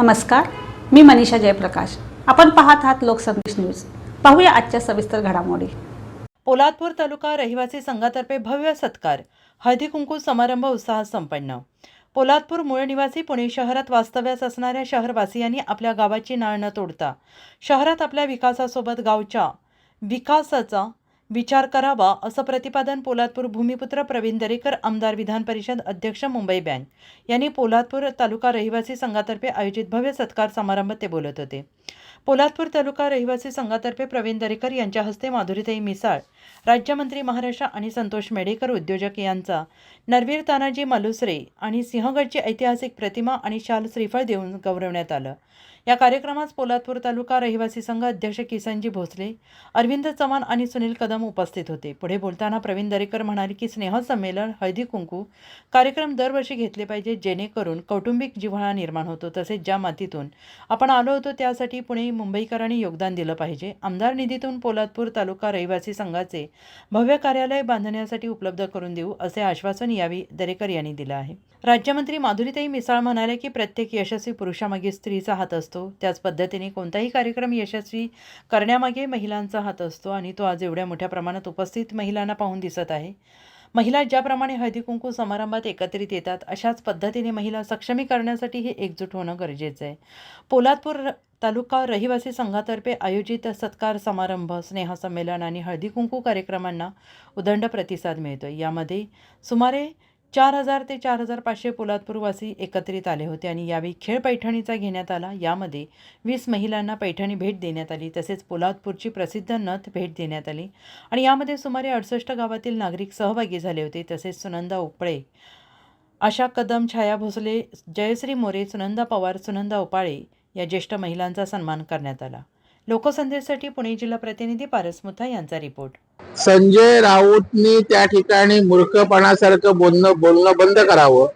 नमस्कार मी मनीषा जयप्रकाश. आपण पाहत आहात लोकसंदेश न्यूज. पाहूया आजच्या सविस्तर घडामोडी. पोलादपूर तालुका रहिवासी संघातर्फे भव्य सत्कार. हळदी कुंकू समारंभ उत्साहात संपन्न. पोलादपूर मूळ निवासी पुणे शहरात वास्तव्यास असणाऱ्या शहरवासियांनी आपल्या गावाची नाळ न तोडता शहरात आपल्या विकासासोबत गावच्या विकासाचा विचार करावा असं प्रतिपादन पोलादपूर भूमिपुत्र प्रवीण दरेकर आमदार विधान परिषद अध्यक्ष मुंबई बँक यांनी पोलादपूर तालुका रहिवासी संघातर्फे आयोजित भव्य सत्कार समारंभात ते बोलत होते. पोलादपूर तालुका रहिवासी संघातर्फे प्रवीण दरेकर यांच्या हस्ते माधुरीताई मिसाळ राज्यमंत्री महाराष्ट्र आणि संतोष मेडेकर उद्योजक यांचा नरवीर तानाजी मालुसरे आणि सिंहगडची ऐतिहासिक प्रतिमा आणि शाल श्रीफळ देऊन गौरवण्यात आलं. या कार्यक्रमात पोलादपूर तालुका रहिवासी संघ अध्यक्ष किसनजी भोसले अरविंद चव्हाण आणि सुनील कदम उपस्थित होते. पुढे बोलताना प्रवीण दरेकर म्हणाले की स्नेहसंमेलन हळदी कुंकू कार्यक्रम दरवर्षी घेतले पाहिजे जेणेकरून कौटुंबिक जिव्हाळा निर्माण होतो. तसेच ज्या मातीतून आपण आलो होतो त्यासाठी पुणे मुंबईकरांनी योगदान दिलं पाहिजे. आमदार निधीतून पोलादपूर तालुका रहिवासी संघाचे भव्य कार्यालय बांधण्यासाठी उपलब्ध करून देऊ असे आश्वासन यावेळी दरेकर यांनी दिलं आहे. राज्यमंत्री माधुरीताई मिसाळ म्हणाले की प्रत्येक यशस्वी पुरुषामागे स्त्रीचा हात असतो. त्याच पद्धतीने कोणताही कार्यक्रम यशस्वी करण्यामागे महिलांचा हात असतो आणि तो आज एवढ्या मोठ्या प्रमाणात उपस्थित महिलांना पाहून दिसत आहे. महिला ज्याप्रमाणे हळदी कुंकू समारंभात एकत्रित येतात अशाच पद्धतीने महिला सक्षमीकरणासाठी हे एकजूट होणं गरजेचं आहे. पोलादपूर तालुका रहिवासी संघातर्फे आयोजित सत्कार समारंभ स्नेहसंमेलन आणि हळदी कुंकू कार्यक्रमांना उदंड प्रतिसाद मिळतो यामध्ये सुमारे चार हजार ते चार हजार पाचशे पोलादपूरवासी एकत्रित आले होते आणि यावेळी खेळ पैठणीचा घेण्यात आला. यामध्ये वीस महिलांना पैठणी भेट देण्यात आली तसेच पोलादपूरची प्रसिद्ध नथ भेट देण्यात आली आणि यामध्ये सुमारे अडुसष्ट गावातील नागरिक सहभागी झाले होते तसेच सुनंदा उपळे आशा कदम छाया भोसले जयश्री मोरे सुनंदा पवार सुनंदा उपाळे या ज्येष्ठ महिलांचा सन्मान करण्यात आला. लोकसंदेशसाठी पुणे जिल्हा प्रतिनिधी पारस मुथा यांचा रिपोर्ट. संजय राऊतनी त्या ठिकाणी मूर्खपणासारखं बोलणं बोलणं बंद करावं.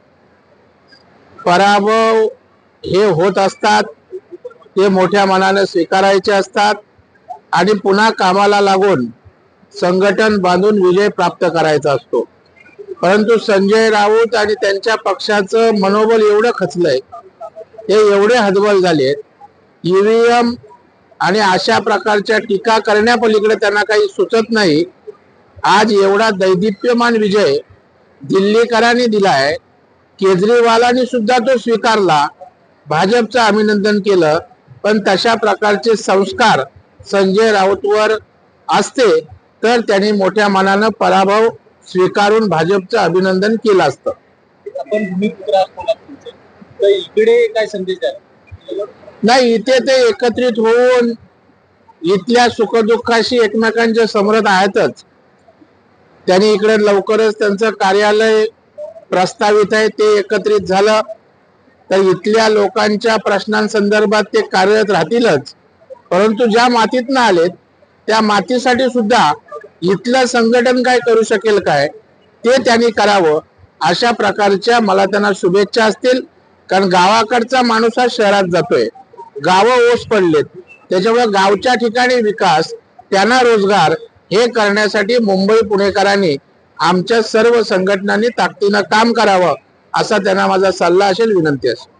पराभव हे होत असतात ते मोठ्या मनाने स्वीकारायचे असतात आणि पुन्हा कामाला लागून संघटन बांधून विजय प्राप्त करायचा असतो. परंतु संजय राऊत आणि त्यांच्या पक्षाचं मनोबल एवढं खचलंय ते एवढे हतबल झाले ईव्हीएम आणि अशा प्रकारच्या टीका करण्यापलीकडे त्यांना काही सुचत नाही. आज एवढा दैदिप्यमान विजय दिल्लीकरांनी दिलाय. केजरीवालांनी सुद्धा तो स्वीकारला. भाजपचं अभिनंदन केलं. पण तशा प्रकारचे संस्कार संजय राऊतवर असते तर त्यांनी मोठ्या मनानं पराभव स्वीकारून भाजपचं अभिनंदन केलं असतं. आपण भूमिपुत्र इकडे काय संदेश आहे नाही इथे ते एकत्रित होऊन इथल्या सुखदुःखाशी एकमेकांचे समरथ आहेतच. त्यांनी इकडे लवकरच त्यांचं कार्यालय प्रस्तावित आहे ते एकत्रित झालं. तर इथल्या लोकांच्या प्रश्नांसंदर्भात ते कार्यरत राहतीलच. परंतु ज्या मातीतनं आलेत त्या मातीसाठी सुद्धा इथलं संघटन काय करू शकेल काय ते त्यांनी करावं अशा प्रकारच्या मला त्यांना शुभेच्छा असतील. कारण गावाकडचा माणूस हा शहरात जातोय. गावं ओस पडलेत. त्याच्यामुळे गावच्या ठिकाणी विकास त्यांना रोजगार हे करण्यासाठी मुंबई पुणेकरांनी आमच्या सर्व संघटनांनी ताकदीनं काम करावं असा त्यांना माझा सल्ला असेल विनंती असेल.